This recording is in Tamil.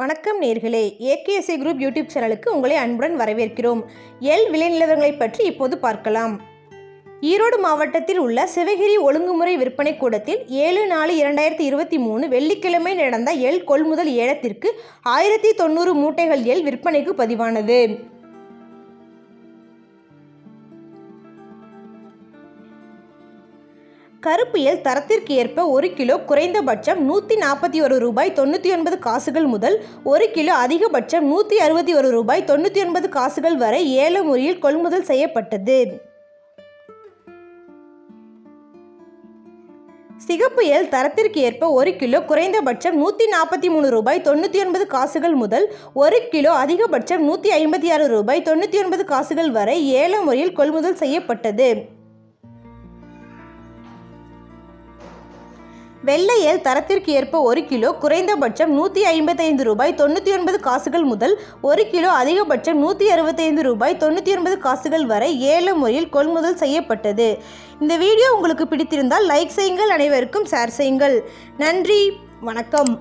வணக்கம் நேர்களே. ஏகேஎஸ்ஐ குரூப் யூடியூப் சேனலுக்கு உங்களை அன்புடன் வரவேற்கிறோம். எல் விளைநிலவரங்களை பற்றி இப்போது பார்க்கலாம். ஈரோடு மாவட்டத்தில் உள்ள சிவகிரி ஒழுங்குமுறை விற்பனை கூடத்தில் ஏழு நாலு இரண்டாயிரத்தி இருபத்தி மூணு வெள்ளிக்கிழமை நடந்த எல் கொள்முதல் ஏலத்திற்கு ஆயிரத்தி தொண்ணூறு மூட்டைகள் எல் விற்பனைக்கு பதிவானது. கருப்பு எல் தரத்திற்கு ஏற்ப ஒரு கிலோ குறைந்தபட்சம் நூற்றி நாற்பத்தி ஒரு ரூபாய் தொண்ணூற்றி ஒன்பது காசுகள் முதல் ஒரு கிலோ அதிகபட்சம் நூற்றி அறுபத்தி ஒரு ரூபாய் தொண்ணூற்றி ஒன்பது காசுகள் வரை ஏல முறையில் கொள்முதல் செய்யப்பட்டது. சிகப்பு எல் தரத்திற்கு ஏற்ப ஒரு கிலோ குறைந்தபட்சம் நூற்றி நாற்பத்தி மூணு ரூபாய் தொண்ணூற்றி ஒன்பது காசுகள் முதல் ஒரு கிலோ அதிகபட்சம் நூற்றி ஐம்பத்தி ஆறு ரூபாய் தொண்ணூற்றி ஒன்பது காசுகள் வரை ஏல முறையில் கொள்முதல் செய்யப்பட்டது. வெள்ளையல் தரத்திற்கு ஏற்ப ஒரு கிலோ குறைந்தபட்சம் நூற்றி ஐம்பத்தைந்து ரூபாய் தொண்ணூற்றி ஒன்பது காசுகள் முதல் ஒரு கிலோ அதிகபட்சம் நூற்றி அறுபத்தைந்து ரூபாய் தொண்ணூற்றி ஒன்பது காசுகள் வரை ஏல முறையில் கொள்முதல் செய்யப்பட்டது. இந்த வீடியோ உங்களுக்கு பிடித்திருந்தால் லைக் செய்யுங்கள் அனைவருக்கும் ஷேர் செய்யுங்கள். நன்றி வணக்கம்.